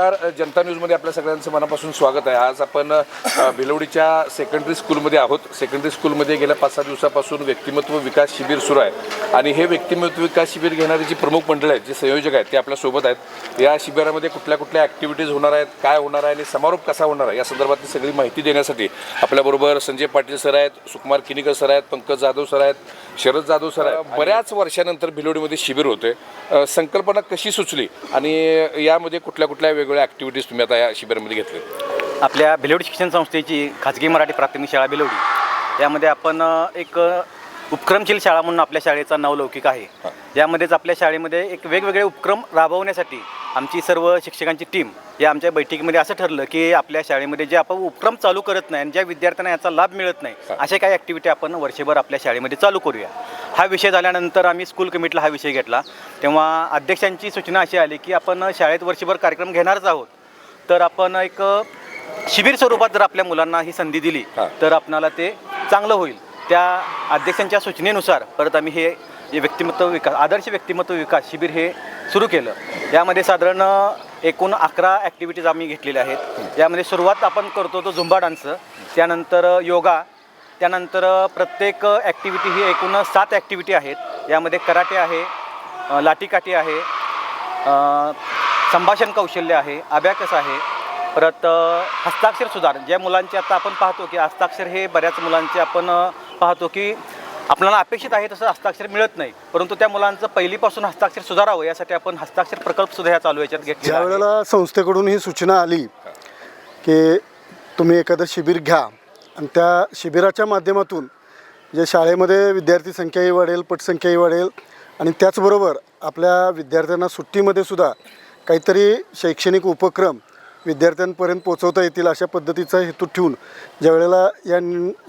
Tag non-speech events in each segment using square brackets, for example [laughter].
नमस्कार. जनता न्यूजमध्ये आपल्या सगळ्यांचं मनापासून स्वागत आहे. आज आपण भिलवडीच्या सेकंडरी स्कूलमध्ये आहोत. सेकंडरी स्कूलमध्ये गेल्या पाच सहा दिवसापासून व्यक्तिमत्व विकास शिबिर सुरू आहे. आणि हे व्यक्तिमत्व विकास शिबिर घेणारी जी प्रमुख मंडळ आहेत जे संयोजक आहेत ते आपल्यासोबत आहेत. या शिबिरामध्ये कुठल्या कुठल्या ॲक्टिव्हिटीज होणार आहेत काय होणार आहे आणि समारोप कसा होणार आहे या संदर्भातली सगळी माहिती देण्यासाठी आपल्याबरोबर संजय पाटील सर आहेत सुकुमार किनीकर सर आहेत पंकज जाधव सर आहेत शरद जाधव सर आहेत. बऱ्याच वर्षानंतर भिलवडीमध्ये शिबिर होते संकल्पना कशी सुचली? आणि यामध्ये कुठल्या कुठल्या वेगवेगळ्या ॲक्टिव्हिटीज तुम्ही आता या शिबिरामध्ये घेतल्या आपल्या भिलवडी शिक्षण संस्थेची खाजगी मराठी प्राथमिक शाळा भिलवडी. यामध्ये आपण एक उपक्रमशील शाळा म्हणून आपल्या शाळेचा नवलौकिक आहे. यामध्येच आपल्या शाळेमध्ये एक वेगवेगळे उपक्रम राबवण्यासाठी आमची सर्व शिक्षकांची टीम या आमच्या बैठकीमध्ये असं ठरलं की आपल्या शाळेमध्ये जे आपण उपक्रम चालू करत नाही आणि ज्या विद्यार्थ्यांना याचा लाभ मिळत नाही अशा काही ॲक्टिव्हिटी आपण वर्षभर आपल्या शाळेमध्ये चालू करूया. हा विषय झाल्यानंतर आम्ही स्कूल कमिटीला हा विषय घेतला. तेव्हा अध्यक्षांची सूचना अशी आली की आपण शाळेत वर्षभर कार्यक्रम घेणारच आहोत. तर आपण एक शिबिर स्वरूपात जर आपल्या मुलांना ही संधी दिली. तर आपणाला ते चांगलं होईल. त्या अध्यक्षांच्या सूचनेनुसार परत आम्ही हे जे व्यक्तिमत्व विकास आदर्श व्यक्तिमत्व विकास शिबिर हे सुरू केलं. यामध्ये साधारण एकूण अकरा ॲक्टिव्हिटीज आम्ही घेतलेल्या आहेत. यामध्ये सुरुवात आपण करतो तो झुंबा डान्स त्यानंतर योगा त्यानंतर प्रत्येक ॲक्टिव्हिटी ही एकूण सात ॲक्टिव्हिटी आहेत. यामध्ये कराटे आहे लाठीकाठी आहे संभाषण कौशल्य आहे अभ्याकस आहे परत हस्ताक्षर सुधार. ज्या मुलांचे आता आपण पाहतो की हस्ताक्षर हे बऱ्याच मुलांचे आपण पाहतो की आपल्याला अपेक्षित आहे तसं हस्ताक्षर मिळत नाही. परंतु त्या मुलांचं पहिलीपासून हस्ताक्षर सुधारावं यासाठी आपण हस्ताक्षर प्रकल्प सुद्धा ह्या चालू याच्यात ज्या घेतलेला आहे. वेळेला संस्थेकडून ही सूचना आली की तुम्ही एखादं शिबिर घ्या आणि त्या शिबिराच्या माध्यमातून जे शाळेमध्ये विद्यार्थी संख्याही वाढेल पटसंख्याही वाढेल आणि त्याचबरोबर आपल्या विद्यार्थ्यांना सुट्टीमध्ये सुद्धा काहीतरी शैक्षणिक उपक्रम विद्यार्थ्यांपर्यंत पोचवता येतील अशा पद्धतीचा हेतू ठेवून ज्यावेळेला या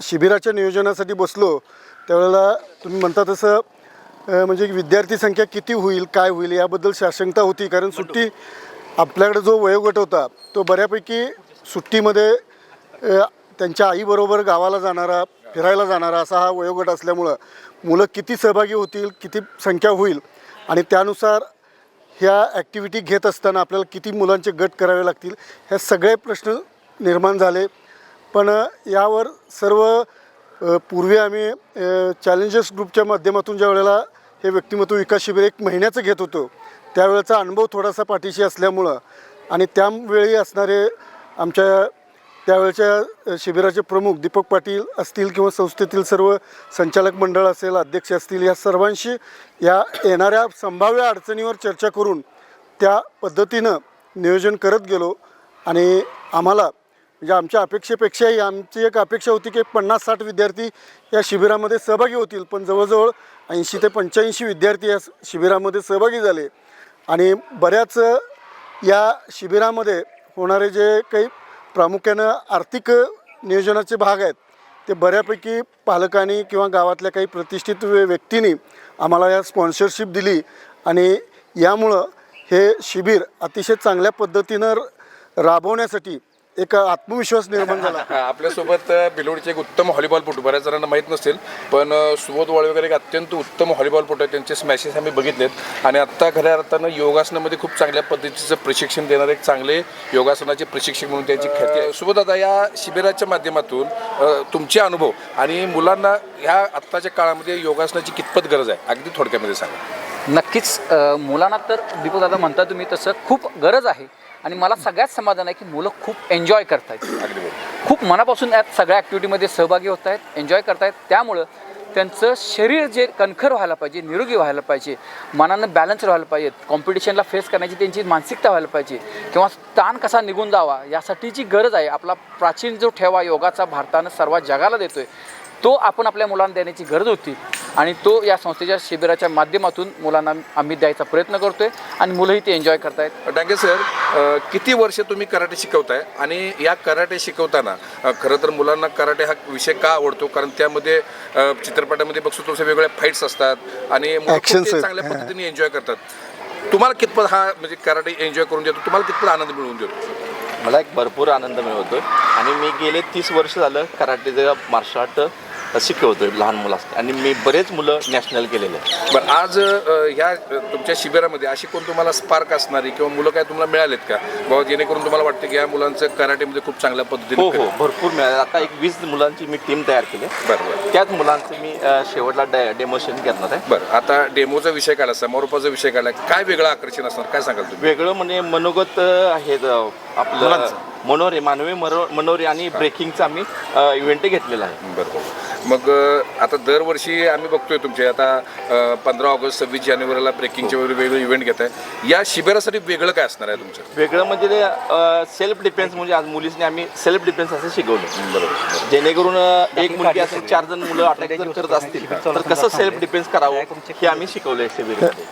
शिबिराच्या नियोजनासाठी बसलो त्यावेळेला तुम्ही म्हणता तसं म्हणजे विद्यार्थी संख्या किती होईल काय होईल याबद्दल साशंकता होती. कारण सुट्टी आपल्याकडे जो वयोगट होता तो बऱ्यापैकी सुट्टीमध्ये त्यांच्या आईबरोबर गावाला जाणारा फिरायला जाणारा असा हा वयोगट असल्यामुळं मुलं किती सहभागी होतील किती संख्या होईल आणि त्यानुसार ह्या ॲक्टिव्हिटी घेत असताना आपल्याला किती मुलांचे गट करावे लागतील ह्या सगळे प्रश्न निर्माण झाले. पण यावर सर्व पूर्वी आम्ही चॅलेंजेस ग्रुपच्या माध्यमातून ज्या वेळेला हे व्यक्तिमत्व विकास शिबिर एक महिन्याचं घेत होतो त्यावेळेचा अनुभव थोडासा पाठीशी असल्यामुळं आणि त्यावेळी असणारे आमच्या त्यावेळच्या शिबिराचे प्रमुख दीपक पाटील असतील किंवा संस्थेतील सर्व संचालक मंडळ असेल अध्यक्ष असतील या सर्वांशी या येणाऱ्या संभाव्य अडचणीवर चर्चा करून त्या पद्धतीनं नियोजन करत गेलो. आणि आम्हाला म्हणजे आमच्या अपेक्षेपेक्षाही आमची एक अपेक्षा होती की पन्नास साठ विद्यार्थी या शिबिरामध्ये सहभागी होतील. पण जवळजवळ ऐंशी ते पंच्याऐंशी विद्यार्थी या शिबिरामध्ये सहभागी झाले. आणि बऱ्याच या शिबिरामध्ये होणारे जे काही प्रामुख्यानं आर्थिक नियोजनाचे भाग आहेत. ते बऱ्यापैकी पालकांनी किंवा गावातल्या काही प्रतिष्ठित व्यक्तींनी आम्हाला या स्पॉन्सरशिप दिली आणि यामुळं हे शिबिर अतिशय चांगल्या पद्धतीनं राबवण्यासाठी एक आत्मविश्वास निर्माण झाला. [laughs] आपल्यासोबत अ, भिलवडीचे एक उत्तम व्हॉलीबॉलपटू बऱ्याच जणांना माहीत नसेल पण सुबोध वाळे वगैरे एक अत्यंत उत्तम व्हॉलीबॉलपटू आहे. त्यांचे स्मॅशेस आम्ही बघितलेत. आणि आत्ता खऱ्या अर्थानं योगासनामध्ये खूप चांगल्या पद्धतीचं प्रशिक्षण देणारे एक चांगले योगासनाचे प्रशिक्षक म्हणून त्यांची ख्याती आहे. सुबोध आता या शिबिराच्या माध्यमातून तुमचे अनुभव आणि मुलांना ह्या आत्ताच्या काळामध्ये योगासनाची कितपत गरज आहे? अगदी थोडक्यामध्ये सांगा. नक्कीच मुलांना तर दीपकदादा म्हणता तुम्ही तसं खूप गरज आहे. आणि मला सगळ्यात समाधान आहे की मुलं खूप एन्जॉय अगदी बरोबर. खूप मनापासून यात सगळ्या ॲक्टिव्हिटीमध्ये सहभागी होत आहेत एन्जॉय करतायत. त्यामुळं त्यांचं शरीर जे कणखर व्हायला पाहिजे निरोगी व्हायला पाहिजे मनानं बॅलन्स व्हायला पाहिजे कॉम्पिटिशनला फेस करण्याची त्यांची मानसिकता व्हायला पाहिजे किंवा ताण कसा निघून जावा यासाठीची गरज आहे. आपला प्राचीन जो ठेवा योगाचा भारतानं सर्व जगाला देतोय. तो आपण आपल्या मुलांना देण्याची गरज होती. आणि तो या संस्थेच्या शिबिराच्या माध्यमातून मुलांना आम्ही द्यायचा प्रयत्न करतोय आणि मुलंही ते एन्जॉय करतायत. डांगे सर किती वर्ष तुम्ही कराटे शिकवताय? आणि या कराटे शिकवताना खरं तर मुलांना कराटे हा विषय का आवडतो? कारण त्यामध्ये चित्रपटामध्ये बघतो तुमच्या वेगवेगळ्या फाईट्स असतात आणि. चांगल्या पद्धतीने एन्जॉय करतात. तुम्हाला कितपत हा म्हणजे कराटे एन्जॉय करून देतो? तुम्हाला कितपत आनंद मिळवून देतो? मला एक भरपूर आनंद मिळवतो आणि मी गेले तीस वर्ष झालं कराटेचं मार्शल आर्ट शिकवतोय लहान मुलांना आणि मी बरेच मुलं नॅशनल केलेले आहेत. बरं आज अ, ह्या तुमच्या शिबिरामध्ये अशी कोण तुम्हाला स्पार्क असणारी किंवा मुलं काय तुम्हाला मिळालेत का? बाबा जेणेकरून तुम्हाला वाटतं की या मुलांचं कराटेमध्ये खूप चांगल्या पद्धतीने हो हो भरपूर मिळाले. आता एक वीस मुलांची मी टीम तयार केली. बरं बरं. त्याच मुलांचं मी अ, शेवटला डेमोशन करणार आहे. बरं आता डेमोचा विषय काढला समारोपाचा विषय काढला. काय वेगळं आकर्षण असणार? काय सांगाल तुम्ही? वेगळं म्हणजे मनोगत अ, हे ज- आपलं मनोरे मानवी मरो मनोरे आणि ब्रेकिंगचा आम्ही इव्हेंट घेतलेला आहे. बरोबर मग आता दरवर्षी आम्ही बघतोय तुमचे आता पंधरा ऑगस्ट सव्वीस जानेवारीला ब्रेकिंगचे वगैरे वेगळे इव्हेंट घेत आहे या शिबिरासाठी वेगळं काय असणार आहे तुमचं? वेगळं म्हणजे सेल्फ डिफेन्स म्हणजे आज मुलींनी आम्ही सेल्फ डिफेन्स असं शिकवलं. बरोबर. जेणेकरून एक मुलगी असेल चार जण मुलं अटॅक जर करत असतील तर कसं सेल्फ डिफेन्स करावं हे आम्ही शिकवलंय शिबिरमध्ये.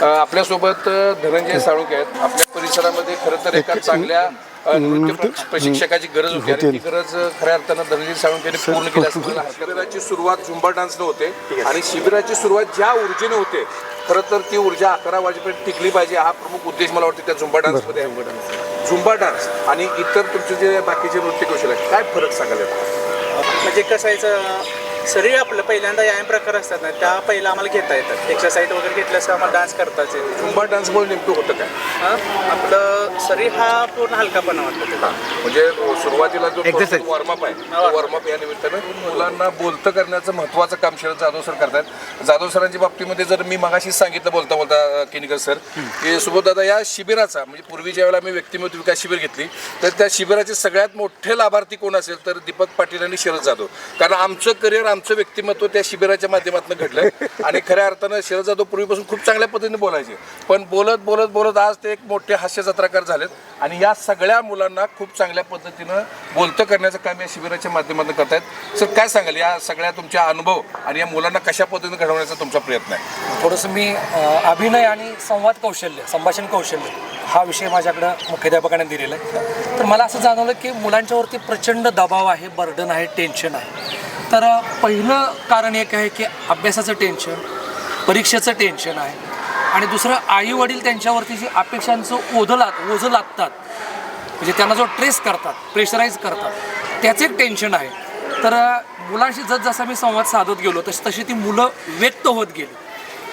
अ, आपल्यासोबत धनंजय साळुंके आहेत. आपल्या परिसरामध्ये खरं तर एका चांगल्या नृत्य प्र- प्रशिक्षकाची गरज होती आणि ती गरज खऱ्या अर्थानं धनंजय साळुंकेने पूर्ण केली असं मला वाटतं. शिबिराची सुरुवात झुंबा डान्सनं होते आणि शिबिराची सुरुवात ज्या ऊर्जेने होते खरं तर ती ऊर्जा अकरा वाजेपर्यंत टिकली पाहिजे हा प्रमुख उद्देश मला वाटतं त्या झुंबा डान्समध्ये आहे. झुंबा डान्स आणि इतर तुमचे जे बाकीचे नृत्य कौशल आहेत काय फरक सांगाल यात? म्हणजे कसं यायचं शरीर आपलं पहिल्यांदा व्यायाम प्रकार असतात ना त्या पहिला आम्हाला घेता येतात. एक्सरसाइज वगैरे घेतल्यास आम्हाला डान्स करताच येतो? झुंबा डान्समुळे नेमकं होतं काय? हां? आपलं शरीर हा पूर्ण हलकापणा वाटतो त्याला म्हणजे सुरुवातीला जो वॉर्मअप आहे वॉर्मअप या निमित्तानं मुलांना बोलतं करण्याचं महत्त्वाचं काम शरद जाधव सर करतात. जाधव सरांच्या बाबतीमध्ये जर मी मगाशीच सांगितलं बोलता बोलता केनिकर सर की सुबोध दादा या शिबिराचा म्हणजे पूर्वी ज्या वेळेला आम्ही व्यक्तिमत्व विकास शिबिर घेतली तर त्या शिबिराचे सगळ्यात मोठे लाभार्थी कोण असेल? तर दीपक पाटील आणि शरद जाधव. कारण आमचं करिअर आमचं व्यक्तिमत्व त्या शिबिराच्या माध्यमातून घडलं. आणि खऱ्या अर्थानं शरद जाधव पूर्वीपासून खूप चांगल्या पद्धतीने बोलायचे. पण बोलत बोलत बोलत आज ते एक मोठे हास्य जत्राकार झालेत. आणि या सगळ्या मुलांना खूप चांगल्या पद्धतीनं बोलतं करण्याचं काम या शिबिराच्या माध्यमातून करतायत. सर काय सांगाल? या सगळ्या तुमच्या अनुभव आणि या मुलांना कशा पद्धतीने घडवण्याचा तुमचा प्रयत्न आहे? थोडंसं मी अभिनय आणि संवाद कौशल्य संभाषण कौशल्य हा विषय माझ्याकडं मुख्याध्यापकाने दिलेला आहे. तर मला असं जाणवलं की मुलांच्यावरती प्रचंड दबाव आहे बर्डन आहे टेन्शन आहे. तर पहिलं कारण एक आहे की अभ्यासाचं टेन्शन परीक्षेचं टेन्शन आहे. आणि दुसरं आई वडील त्यांच्यावरती जी अपेक्षांचं ओझं लाद ओझं लादतात म्हणजे त्यांना जो ट्रेस करतात प्रेशराईज करतात त्याचं एक टेन्शन आहे. तर मुलांशी जस जसा मी संवाद साधत गेलो तशी तशी ती मुलं व्यक्त होत गेली.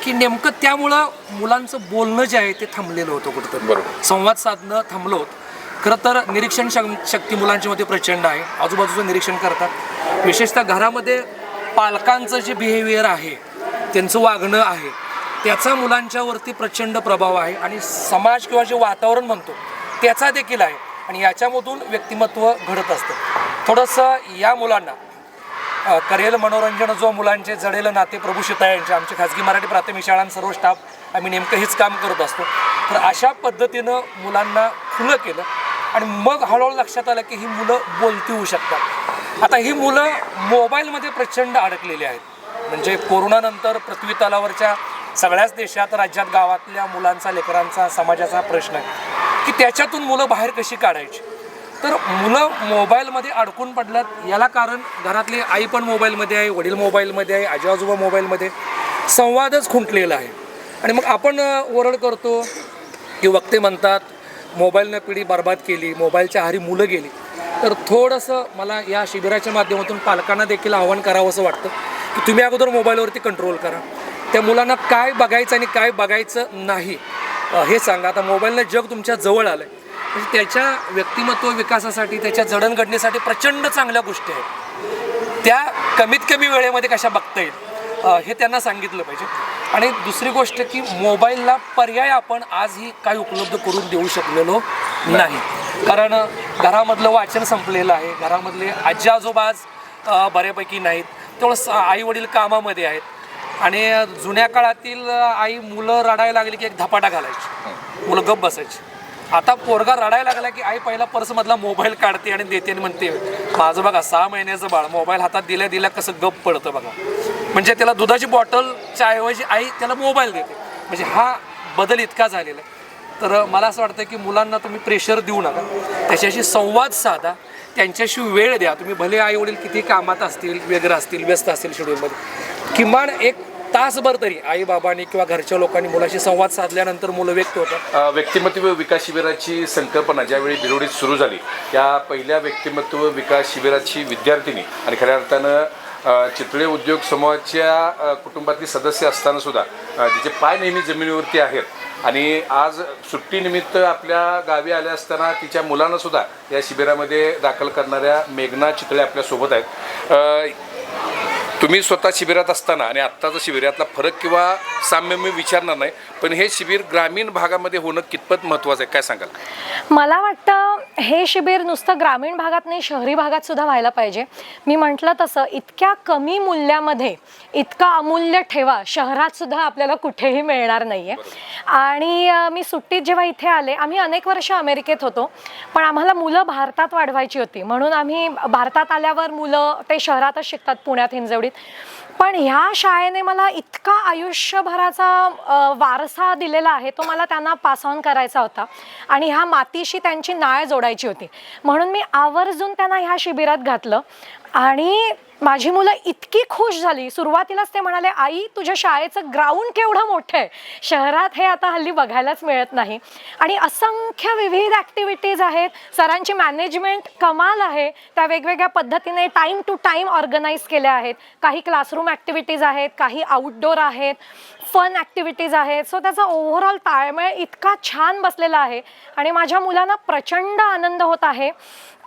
की नेमकं त्यामुळं मुलांचं बोलणं जे आहे ते थांबलेलं होतं कुठंतरी. बरोबर. संवाद साधणं थांबलं होतं. खरं तर निरीक्षण शक्ती मुलांच्या मध्ये प्रचंड आहे. आजूबाजूचं निरीक्षण करतात. विशेषतः घरामध्ये पालकांचं जे बिहेवियर आहे त्यांचं वागणं आहे त्याचा मुलांच्यावरती प्रचंड प्रभाव आहे आणि समाज किंवा जे वातावरण म्हणतो त्याचा देखील आहे आणि याच्यामधून व्यक्तिमत्व घडत असतं. थोडंसं या मुलांना करेल मनोरंजन जो मुलांचे जडेल नाते प्रभू शिता यांचे आमचे खाजगी मराठी प्राथमिक शाळा सर्व स्टाफ आम्ही नेमकं हेच काम करत असतो. तर अशा पद्धतीनं मुलांना खुलं केलं. आणि मग हळूहळू लक्षात आलं की ही मुलं बोलती होऊ शकतात. आता ही मुलं मोबाईलमध्ये प्रचंड अडकलेली आहेत. म्हणजे कोरोनानंतर पृथ्वी तलावरच्या सगळ्याच देशात राज्यात गावातल्या मुलांचा लेकरांचा समाजाचा प्रश्न आहे की त्याच्यातून मुलं बाहेर कशी काढायची? तर मुलं मोबाईलमध्ये अडकून पडल्यात. याला कारण घरातले आई पण मोबाईलमध्ये आहे वडील मोबाईलमध्ये आहे आजी आजोबा मोबाईलमध्ये संवादच खुंटलेला आहे. आणि मग आपण ओरड करतो की वक्ते म्हणतात मोबाईलनं पिढी बर्बाद केली मोबाईलच्या आहारी मुलं गेली. तर थोडंसं मला या शिबिराच्या माध्यमातून पालकांना देखील आव्हान करावं असं वाटतं की तुम्ही अगोदर मोबाईलवरती कंट्रोल करा. त्या मुलांना काय बघायचं आणि काय बघायचं नाही हे सांगा. आता मोबाईलनं जग तुमच्या जवळ आलं आहे म्हणजे त्याच्या व्यक्तिमत्व विकासासाठी त्याच्या जडणघडणीसाठी प्रचंड चांगल्या गोष्टी आहेत. त्या कमीत कमी वेळेमध्ये कशा बघता येईल हे त्यांना सांगितलं पाहिजे. आणि दुसरी गोष्ट की मोबाईलला पर्याय आपण आजही काही उपलब्ध करून देऊ शकलेलो नाही. कारण घरामधलं वाचन संपलेलं आहे. घरामधले आजी आजोबा आज बऱ्यापैकी नाहीत. तेवढं आई वडील कामामध्ये आहेत. आणि जुन्या काळातील आई मुलं रडायला लागली की एक धपाटा घालायची. मुलं गप बसायची. आता पोरगा रडायला लागला की आई पहिला पर्समधला मोबाईल काढते आणि देते आणि म्हणते माझं बघा सहा महिन्याचं बाळ मोबाईल हातात दिल्या दिल्या कसं गप पडतं बघा. म्हणजे त्याला दुधाची बॉटलच्या ऐवजी आई त्याला मोबाईल देते. म्हणजे हा बदल इतका झालेला आहे. तर मला असं वाटतं की मुलांना तुम्ही प्रेशर देऊ नका. त्याच्याशी संवाद साधा. त्यांच्याशी वेळ द्या. तुम्ही भले आई वडील किती कामात असतील वेगळं असतील व्यस्त असतील शेड्यूलमध्ये किमान एक तासभर तरी आई बाबांनी किंवा घरच्या लोकांनी मुलाशी संवाद साधल्यानंतर मुलं व्यक्त होतात. व्यक्तिमत्व विकास शिबिराची संकल्पना ज्यावेळी बिरोडीत सुरू झाली त्या पहिल्या व्यक्तिमत्व विकास शिबिराची विद्यार्थिनी आणि खऱ्या अर्थानं चितळे उद्योग समूहाच्या कुटुंबातली सदस्य असताना सुद्धा जिचे पाय नेहमी जमिनीवरती आहेत. आणि आज सुट्टीनिमित्त आपल्या गावी आल्या असताना तिच्या मुलांना सुद्धा या शिबिरामध्ये दाखल करणाऱ्या मेघना चितळे आपल्यासोबत आहेत. तुम्ही स्वतः शिबिरात असताना आणि आत्ताचं शिबिर यातला फरक किंवा साम्य मी विचारणार नाही पण हे शिबिर ग्रामीण भागामध्ये होणं कितपत महत्त्वाचं आहे काय सांगाल? मला वाटतं हे शिबिर नुसतं ग्रामीण भागात नाही शहरी भागात सुद्धा व्हायला पाहिजे. मी म्हटलं तसं इतक्या कमी मूल्यामध्ये इतका अमूल्य ठेवा शहरात सुद्धा आपल्याला कुठेही मिळणार नाही आहे आणि मी सुट्टीत जेव्हा इथे आले आम्ही अनेक वर्ष अमेरिकेत होतो पण आम्हाला मुलं भारतात वाढवायची होती. म्हणून आम्ही भारतात आल्यावर मुलं ते शहरातच शिकतात पुण्यात हिंजवडीत पण ह्या शाळेने मला इतका आयुष्यभराचा वारसा दिलेला आहे तो मला त्यांना पास ऑन करायचा होता. आणि ह्या मातीशी त्यांची नाळ जोडायची होती. म्हणून मी आवर्जून त्यांना ह्या शिबिरात घातलं. आणि माझी मुलं इतकी खुश झाली. सुरुवातीलाच ते म्हणाले आई तुझ्या शाळेचं ग्राउंड केवढं मोठं आहे? शहरात हे आता हल्ली बघायलाच मिळत नाही. आणि असंख्य विविध ॲक्टिव्हिटीज आहेत. सरांची मॅनेजमेंट कमाल आहे. त्या वेगवेगळ्या पद्धतीने टाईम टू टाईम ऑर्गनाईज केल्या आहेत. काही क्लासरूम ॲक्टिव्हिटीज आहेत काही आउटडोर आहेत. फन ॲक्टिव्हिटीज आहेत. सो त्याचा ओव्हरऑल ताळमेळ इतका छान बसलेला आहे. आणि माझ्या मुलांना प्रचंड आनंद होत आहे.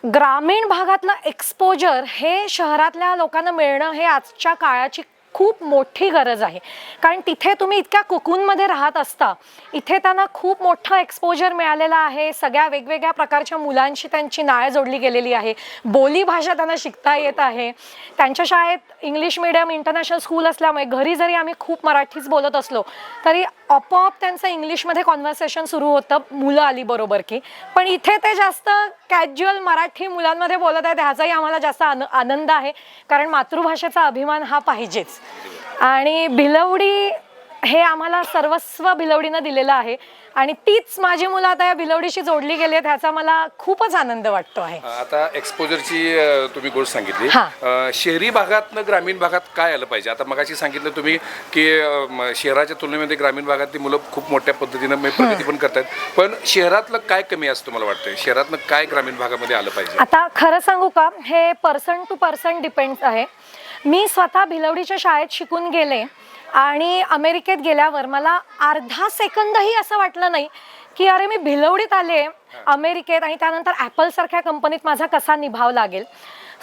ग्रामीण भागातलं एक्सपोजर हे शहरातल्या लोकांना मिळणं हे आजच्या काळाची खूप मोठी गरज आहे. कारण तिथे तुम्ही इतक्या कुकूनमध्ये राहत असता इथे त्यांना खूप मोठा एक्सपोजर मिळालेला आहे. सगळ्या वेगवेगळ्या प्रकारच्या मुलांशी त्यांची नाळ जोडली गेलेली आहे. बोली भाषा त्यांना शिकता येत आहे. त्यांच्या शाळेत इंग्लिश मिडियम इंटरनॅशनल स्कूल असल्यामुळे घरी जरी आम्ही खूप मराठीच बोलत असलो तरी आपोआप त्यांचं इंग्लिशमध्ये कॉन्व्हर्सेशन सुरू होतं मुलं आली बरोबर की. पण इथे ते जास्त कॅज्युअल मराठी मुलांमध्ये बोलत आहेत ह्याचाही आम्हाला जास्त आन आनंद आहे. कारण मातृभाषेचा अभिमान हा पाहिजेच. आणि भिलवडी हे आम्हाला सर्वस्व भिलवडीनं दिलेलं आहे. आणि तीच माझी मुलं आता या भिलवडीशी जोडली गेली आहेत ह्याचा मला खूपच आनंद वाटतो आहे. आता एक्सपोजरची तुम्ही गोष्ट सांगितली. शहरी भागातनं ग्रामीण भागात काय आलं पाहिजे? आता मगाशी सांगितलं तुम्ही की शहराच्या तुलनेमध्ये ग्रामीण भागातली मुलं खूप मोठ्या पद्धतीनं प्रगती पण करतात पण शहरातलं काय कमी असतं तुम्हाला वाटतं शहरातनं काय ग्रामीण भागामध्ये आलं पाहिजे? आता खरं सांगू का? हे पर्सन टू पर्सन डिपेंड आहे. मी स्वतः भिलवडीच्या शाळेत शिकून गेले आणि अमेरिकेत गेल्यावर मला अर्धा सेकंदही असं वाटलं नाही की अरे मी भिलवडीत आले अमेरिकेत आणि त्यानंतर ॲपलसारख्या कंपनीत माझा कसा निभाव लागेल.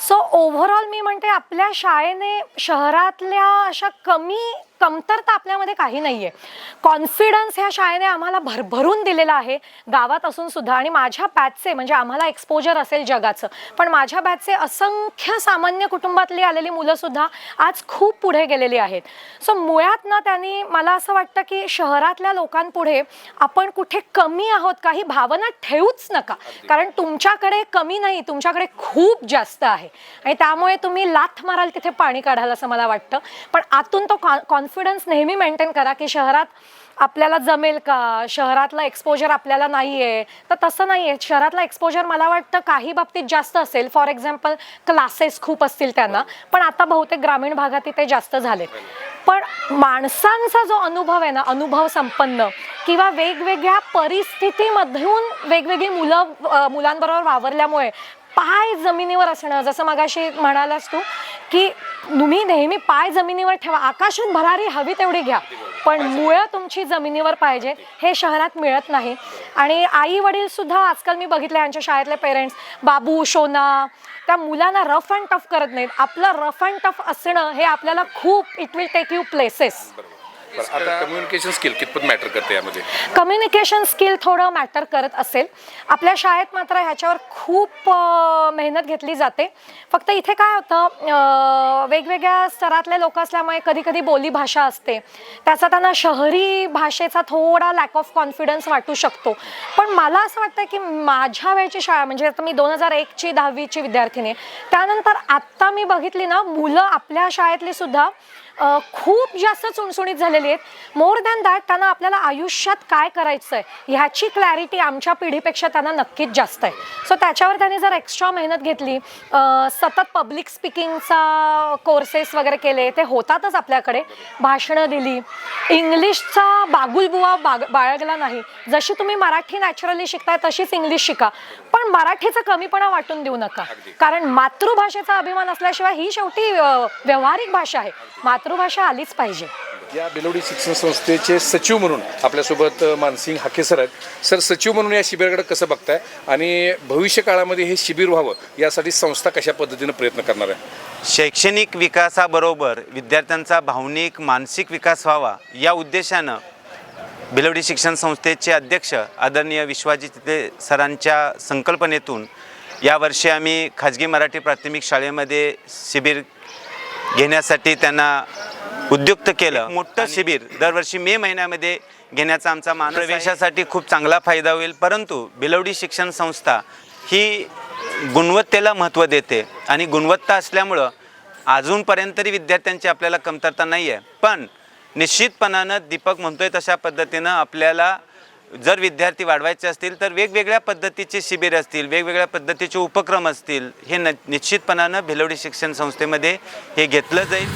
सो ओव्हरऑल मी म्हणते आपल्या शाळेने शहरातल्या अशा कमी कमतरता आपल्यामध्ये काही नाही आहे कॉन्फिडन्स ह्या शाळेने आम्हाला भरभरून दिलेला आहे. गावात असून सुद्धा आणि माझ्या बॅचचे म्हणजे आम्हाला एक्सपोजर असेल जगाचं. पण माझ्या बॅचचे असंख्य सामान्य कुटुंबातली आलेली मुलंसुद्धा आज खूप पुढे गेलेली आहेत. सो मुळात ना त्यांनी मला असं वाटतं की शहरातल्या लोकांपुढे आपण कुठे कमी आहोत काही भावना ठेवूच नका. कारण तुमच्याकडे कमी नाही तुमच्याकडे खूप जास्त आहे. आणि त्यामुळे तुम्ही लाथ माराल तिथे पाणी काढाल असं मला वाटतं. पण आतून तो कॉन्फिडन्स नेहमी मेंटेन करा की शहरात आपल्याला जमेल का? शहरातला एक्सपोजर आपल्याला नाही आहे तर तसं नाही आहे शहरातला एक्सपोजर मला वाटतं काही बाबतीत जास्त असेल. फॉर एक्झाम्पल क्लासेस खूप असतील त्यांना. पण आता बहुतेक ग्रामीण भागात ते जास्त झाले. पण माणसांचा जो अनुभव आहे ना अनुभव संपन्न किंवा वेगवेगळ्या परिस्थितीमधून वेगवेगळी मुलं मुलांबरोबर वावरल्यामुळे पाय जमिनीवर असणं जसं मगाशी म्हणालास तू की तुम्ही नेहमी पाय जमिनीवर ठेवा आकाशात भरारी हवी तेवढी घ्या. पण मुळं तुमची जमिनीवर पाहिजे हे शहरात मिळत नाही. आणि आई वडील सुद्धा आजकाल मी बघितले यांच्या शाळेतले पेरेंट्स बाबू शोना त्या मुलांना रफ अँड टफ करत नाहीत. आपलं रफ अँड टफ असणं हे आपल्याला खूप it will take you places. बरं, आता कम्युनिकेशन स्किल कितपत मॅटर करते यामध्ये? कम्युनिकेशन स्किल थोडं मॅटर करत असेल. आपल्या शाळेत मात्र ह्याच्यावर खूप अ, मेहनत घेतली जाते. फक्त इथे काय होतं अ, वेगवेगळ्या स्तरातले लोक असल्यामुळे कधी कधी बोली भाषा असते. त्याचा त्यांना शहरी भाषेचा थोडा लॅक ऑफ कॉन्फिडन्स वाटू शकतो. पण मला असं वाटतं की माझ्या वेळची शाळा म्हणजे आता मी दोन हजार एकची दहावीची विद्यार्थिनी आहे. त्यानंतर आत्ता मी बघितली ना मुलं आपल्या शाळेतली सुद्धा खूप जास्त चुणचुणीत झालेली आहेत. मोर दॅन दॅट त्यांना आपल्याला आयुष्यात काय करायचं आहे ह्याची क्लॅरिटी आमच्या पिढीपेक्षा त्यांना नक्कीच जास्त आहे. सो त्याच्यावर त्यांनी जर एक्स्ट्रा मेहनत घेतली सतत पब्लिक स्पीकिंगचा कोर्सेस वगैरे केले ते होतातच आपल्याकडे. भाषणं दिली. इंग्लिशचा बागुलबुवा बाग बाळगला नाही. जशी तुम्ही मराठी नॅचरली शिकताय तशीच इंग्लिश शिका. पण मराठीचा कमीपणा वाटून देऊ नका. कारण मातृभाषेचा अभिमान असल्याशिवाय ही शेवटी व्यावहारिक भाषा आहे. मातृभाषा आलीच पाहिजे. या बेलवडी शिक्षण संस्थेचे सचिव म्हणून आपल्यासोबत मानसिंग हाके सर आहेत. सर सचिव म्हणून या शिबिराकडे कसं बघताय? आणि भविष्य काळामध्ये हे शिबिर व्हावं यासाठी संस्था कशा पद्धतीनं प्रयत्न करणार आहे? शैक्षणिक विकासाबरोबर विद्यार्थ्यांचा भावनिक मानसिक विकास व्हावा या उद्देशानं भिलवडी शिक्षण संस्थेचे अध्यक्ष आदरणीय विश्वाजित चित्ते सरांच्या संकल्पनेतून यावर्षी आम्ही खाजगी मराठी प्राथमिक शाळेमध्ये शिबिर घेण्यासाठी त्यांना उद्युक्त केलं. मोठं शिबिर दरवर्षी मे महिन्यामध्ये घेण्याचा आमचा मान प्रवेशासाठी खूप चांगला फायदा होईल. परंतु भिलवडी शिक्षण संस्था ही गुणवत्तेला महत्त्व देते आणि गुणवत्ता असल्यामुळं अजूनपर्यंत तरी विद्यार्थ्यांची आपल्याला कमतरता नाही आहे पण निश्चितपणानं दीपक म्हणतोय तशा पद्धतीनं आपल्याला जर विद्यार्थी वाढवायचे असतील तर वेगवेगळ्या पद्धतीचे शिबिर असतील वेगवेगळ्या पद्धतीचे उपक्रम असतील हे न निश्चितपणानं भिलवडी शिक्षण संस्थेमध्ये हे घेतलं जाईल.